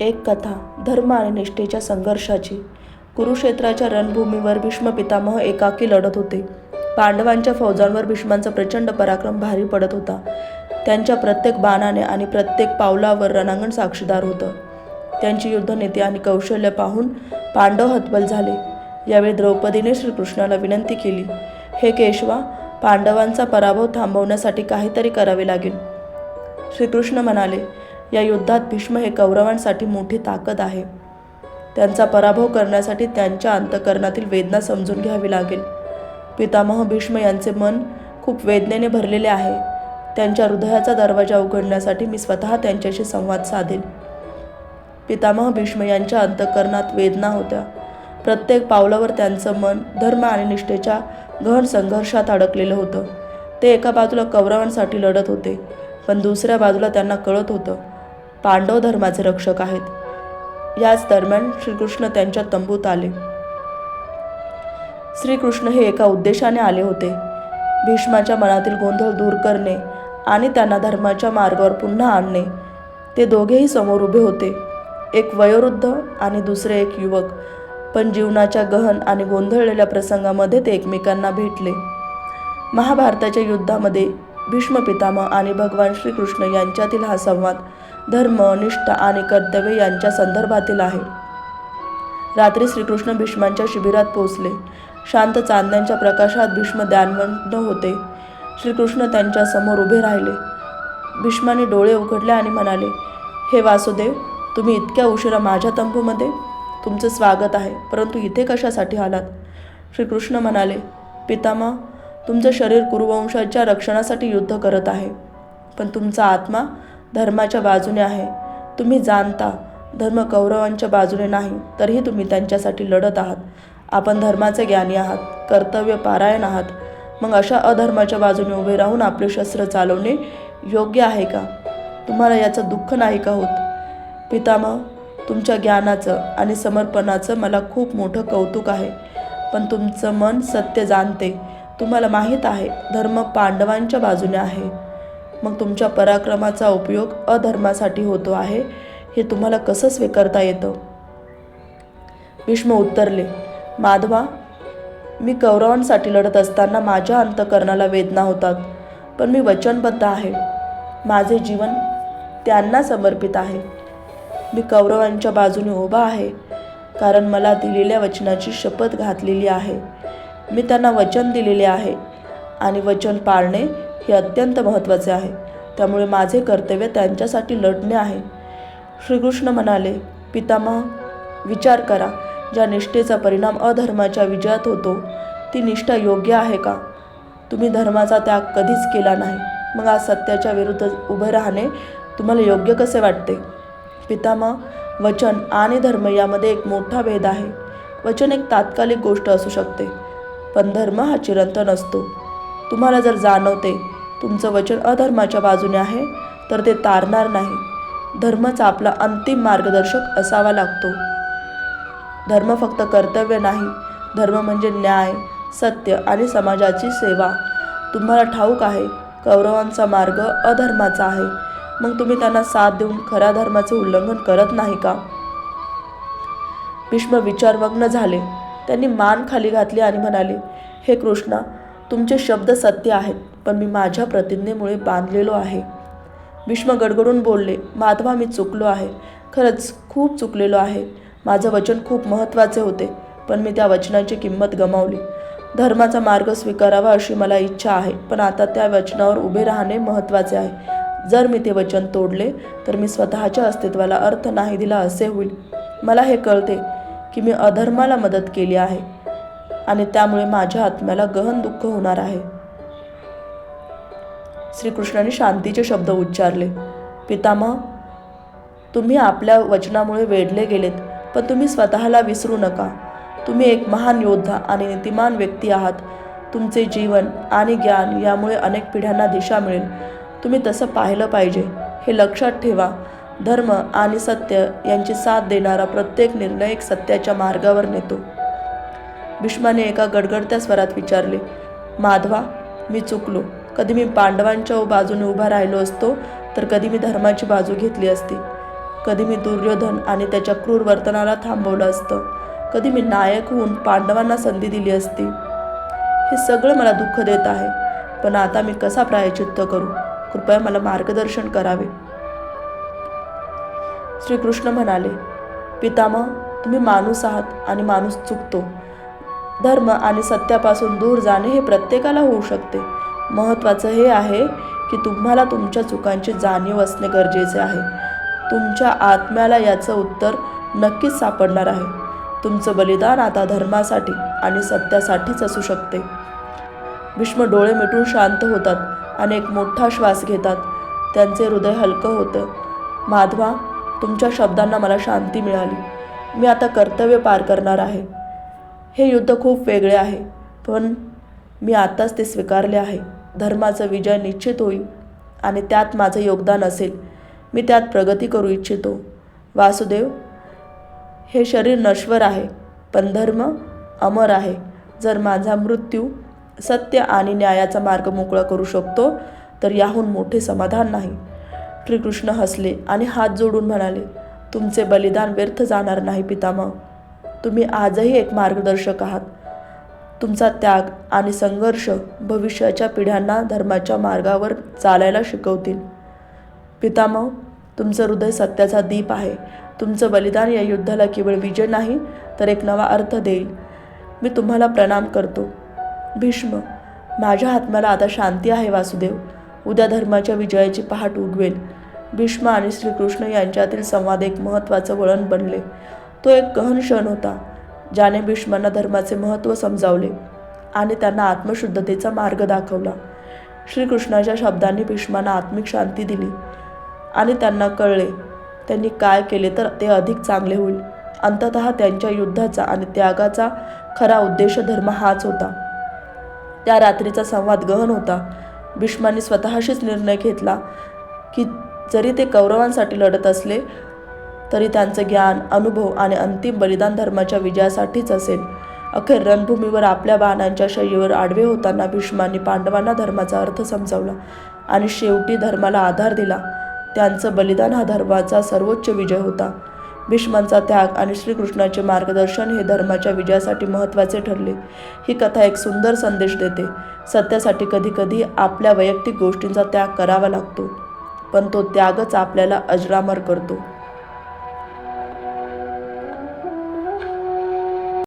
एक कथा धर्म आणि निष्ठेच्या संघर्षाची. कुरुक्षेत्राच्या रणभूमीवर भीष्म पितामह एकाकी लढत होते. पांडवांच्या फौजांवर भीष्मांचा प्रचंड पराक्रम भारी पडत होता. त्यांच्या प्रत्येक बाणाने आणि प्रत्येक पावलावर रणांगण साक्षीदार होतं. त्यांची युद्धनीती आणि कौशल्य पाहून पांडव हतबल झाले. यावेळी द्रौपदीने श्रीकृष्णाला विनंती केली हे केशवा पांडवांचा पराभव थांबवण्यासाठी काहीतरी करावे लागेल. श्रीकृष्ण म्हणाले या युद्धात भीष्म हे कौरवांसाठी मोठी ताकद आहे. त्यांचा पराभव करण्यासाठी त्यांच्या अंतकरणातील वेदना समजून घ्यावी लागेल. पितामह भीष्म यांचे मन खूप वेदनेने भरलेले आहे. त्यांच्या हृदयाचा दरवाजा उघडण्यासाठी मी स्वतः त्यांच्याशी संवाद साधेल पितामह भीष्म यांच्या अंतकरणात वेदना होत्या. प्रत्येक पावलावर त्यांचं मन धर्म आणि निष्ठेच्या गहन संघर्षात अडकलेलं होतं. ते एका बाजूला कौरवांसाठी लढत होते पण दुसऱ्या बाजूला त्यांना कळत होतं. पांडव धर्माचे रक्षक आहेत. याच दरम्यान श्रीकृष्ण त्यांच्या तंबूत आले. श्रीकृष्ण हे एका उद्देशाने आले होते. भीष्माच्या मनातील गोंधळ दूर करणे आणि त्यांना धर्माच्या मार्गावर पुन्हा आणणे. ते दोघेही समोर उभे होते. एक वयोवृद्ध आणि दुसरे एक युवक. पण जीवनाच्या गहन आणि गोंधळलेल्या प्रसंगामध्ये ते एकमेकांना भेटले. महाभारताच्या युद्धामध्ये भीष्म पितामह आणि भगवान श्रीकृष्ण यांच्यातील हा संवाद धर्म निष्ठा आणि कर्तव्य यांच्या संदर्भातील आहे. रात्री श्रीकृष्ण भीष्मांच्या शिबिरात पोहोचले. शांत चांदण्यांच्या प्रकाशात भीष्म ध्यानमग्न होते. श्रीकृष्ण त्यांच्यासमोर उभे राहिले. भीष्माने डोळे उघडले आणि म्हणाले हे वासुदेव तुम्ही इतक्या उशिरा माझ्या तंबूमध्ये? तुमचं स्वागत आहे परंतु इथे कशासाठी आलात? श्रीकृष्ण म्हणाले पितामा तुमचं शरीर कुरुवंशाच्या रक्षणासाठी युद्ध करत आहे. पण तुमचा आत्मा धर्माच्या बाजूने आहे. तुम्ही जाणता धर्म कौरवांच्या बाजूने नाही तरीही तुम्ही त्यांच्यासाठी लढत आहात. आपण धर्माचे ज्ञानी आहात कर्तव्य पारायण आहात. मग अशा अधर्माच्या बाजूने उभे राहून आपले शस्त्र चालवणे योग्य आहे का? तुम्हाला याचं दुःख नाही का होत? पितामह तुमच्या ज्ञानाचं आणि समर्पणाचं मला खूप मोठं कौतुक आहे. पण तुमचं मन सत्य जाणते. तुम्हाला माहीत आहे धर्म पांडवांच्या बाजूने आहे. मग तुमच्या पराक्रमाचा उपयोग अधर्मासाठी होतो आहे हे तुम्हाला कसं स्वीकारता येतं? भीष्म उत्तरले माधवा मी कौरवांसाठी लढत असताना माझ्या अंतकरणाला वेदना होतात पण मी वचनबद्ध आहे. माझे जीवन त्यांना समर्पित आहे. मी कौरवांच्या बाजूने उभा आहे कारण मला दिलेल्या वचनाची शपथ घातलेली आहे. मी त्यांना वचन दिलेले आहे आणि वचन पाळणे हे अत्यंत महत्त्वाचे आहे. त्यामुळे माझे कर्तव्य त्यांच्यासाठी लढणे आहे. श्रीकृष्ण म्हणाले पितामह विचार करा. ज्या निष्ठेचा परिणाम अधर्माच्या विजयात होतो ती निष्ठा योग्य आहे का? तुम्ही धर्माचा त्याग कधीच केला नाही. मग आज सत्याच्या विरुद्ध उभे राहणे तुम्हाला योग्य कसे वाटते? पितामह वचन आणि धर्म यामध्ये एक मोठा भेद आहे. वचन एक तात्कालिक गोष्ट असू शकते. पण धर्म हा चिरंतन असतो. तुम्हाला जर जाणवते तुमचं वचन अधर्माच्या बाजूने आहे तर ते तारणार नाही. धर्मच आपला अंतिम मार्गदर्शक असावा लागतो. धर्म फक्त कर्तव्य नाही धर्म म्हणजे न्याय सत्य आणि समाजाची सेवा. तुम्हाला ठाऊक आहे कौरवांचा मार्ग अधर्माचा आहे. मग तुम्ही त्यांना साथ देऊन खऱ्या धर्माचे उल्लंघन करत नाही का? भीष्म विचारवग्न झाले. त्यांनी मान खाली घातली आणि म्हणाले हे कृष्णा तुमचे शब्द सत्य आहेत पण मी माझ्या प्रतिज्ञेमुळे बांधलेलो आहे. भीष्म गडगडून बोलले माधवा मी चुकलो आहे. खरंच खूप चुकलेलो आहे. माझं वचन खूप महत्त्वाचे होते पण मी त्या वचनाची किंमत गमावली. धर्माचा मार्ग स्वीकारावा अशी मला इच्छा आहे पण आता त्या वचनावर उभे राहणे महत्त्वाचे आहे. जर मी ते वचन तोडले तर मी स्वतःच्या अस्तित्वाला अर्थ नाही दिला असे होईल. मला हे कळते की मी अधर्माला मदत केली आहे आणि त्यामुळे माझ्या आत्म्याला गहन दुःख होणार आहे. श्रीकृष्णाने शांतीचे शब्द उच्चारले पितामह तुम्ही आपल्या वचनामुळे वेढले गेलेत पण तुम्ही स्वतःला विसरू नका. तुम्ही एक महान योद्धा आणि नीतिमान व्यक्ती आहात. तुमचे जीवन आणि ज्ञान यामुळे अनेक पिढ्यांना दिशा मिळेल. तुम्ही तसं पाहिलं पाहिजे हे लक्षात ठेवा. धर्म आणि सत्य यांची साथ देणारा प्रत्येक निर्णय सत्याच्या मार्गावर नेतो. भीष्माने एका गडगडत्या स्वरात विचारले माधवा मी चुकलो. कधी मी पांडवांच्या बाजूने उभा राहिलो असतो तर कधी मी धर्माची बाजू घेतली असती. कधी मी दुर्योधन आणि त्याच्या क्रूर वर्तनाला थांबवलं असतं. कधी मी नायक होऊन पांडवांना संधी दिली असती. हे सगळं मला दुःख देत आहे पण आता मी कसा प्रायचित्त करू? कृपया मला मार्गदर्शन करावे. श्रीकृष्ण म्हणाले पितामह तुम्ही माणूस आहात आणि माणूस चुकतो. धर्म आणि सत्यापासून दूर जाणे हे प्रत्येकाला होऊ शकते. महत्त्वाचं हे आहे की तुम्हाला तुमच्या चुकांची जाणीव असणे गरजेचे आहे. तुमच्या आत्म्याला याचं उत्तर नक्कीच सापडणार आहे. तुमचं बलिदान आता धर्मासाठी आणि सत्यासाठीच असू शकते. भीष्म डोळे मिटून शांत होतात आणि एक मोठा श्वास घेतात. त्यांचे हृदय हलकं होतं. माधवा तुमच्या शब्दांना मला शांती मिळाली. मी आता कर्तव्य पार करणार आहे. हे युद्ध खूप वेगळे आहे पण मी आताच ते स्वीकारले आहे. धर्माचा विजय निश्चित होईल आणि त्यात माझं योगदान असेल. मी त्यात प्रगती करू इच्छितो. वासुदेव हे शरीर नश्वर आहे पण धर्म अमर आहे. जर माझा मृत्यू सत्य आणि न्यायाचा मार्ग मोकळा करू शकतो तर याहून मोठे समाधान नाही. श्रीकृष्ण हसले आणि हात जोडून म्हणाले तुमचे बलिदान व्यर्थ जाणार नाही पितामह. तुम्ही आजही एक मार्गदर्शक आहात. तुमचा त्याग आणि संघर्ष भविष्याच्या पिढ्यांना धर्माच्या मार्गावर चालायला शिकवतील. पितामह तुमचं हृदय सत्याचा दीप आहे. तुमचं बलिदान या युद्धाला केवळ विजय नाही तर एक नवा अर्थ देईल. मी तुम्हाला प्रणाम करतो. भीष्म माझ्या आत्म्याला आता शांती आहे वासुदेव. उद्या धर्माच्या विजयाची पहाट उगवेल. भीष्म आणि श्रीकृष्ण यांच्यातील संवाद एक महत्त्वाचं वळण बनले. तो एक गहन क्षण होता ज्याने भीष्मांना धर्माचे महत्त्व समजावले आणि त्यांना आत्मशुद्धतेचा मार्ग दाखवला. श्रीकृष्णाच्या शब्दांनी भीष्मांना आत्मिक शांती दिली आणि त्यांना कळले त्यांनी काय केले तर ते अधिक चांगले होईल. अंतत त्यांच्या युद्धाचा आणि त्यागाचा खरा उद्देश धर्म हाच होता. त्या रात्रीचा संवाद गहन होता. भीष्मांनी स्वतःशीच निर्णय घेतला की जरी ते कौरवांसाठी लढत असले तरी त्यांचं ज्ञान अनुभव आणि अंतिम बलिदान धर्माच्या विजयासाठीच असेल. अखेर रणभूमीवर आपल्या बाणांच्या शैलीवर आडवे होताना भीष्मांनी पांडवांना धर्माचा अर्थ समजावला आणि शेवटी धर्माला आधार दिला. त्यांचं बलिदान हा धर्माचा सर्वोच्च विजय होता. भीष्मांचा त्याग आणि श्रीकृष्णाचे मार्गदर्शन हे धर्माच्या विजयासाठी महत्त्वाचे ठरले. ही कथा एक सुंदर संदेश देते. सत्यासाठी कधीकधी आपल्या वैयक्तिक गोष्टींचा त्याग करावा लागतो. पण तो त्यागच आपल्याला अजरामर करतो.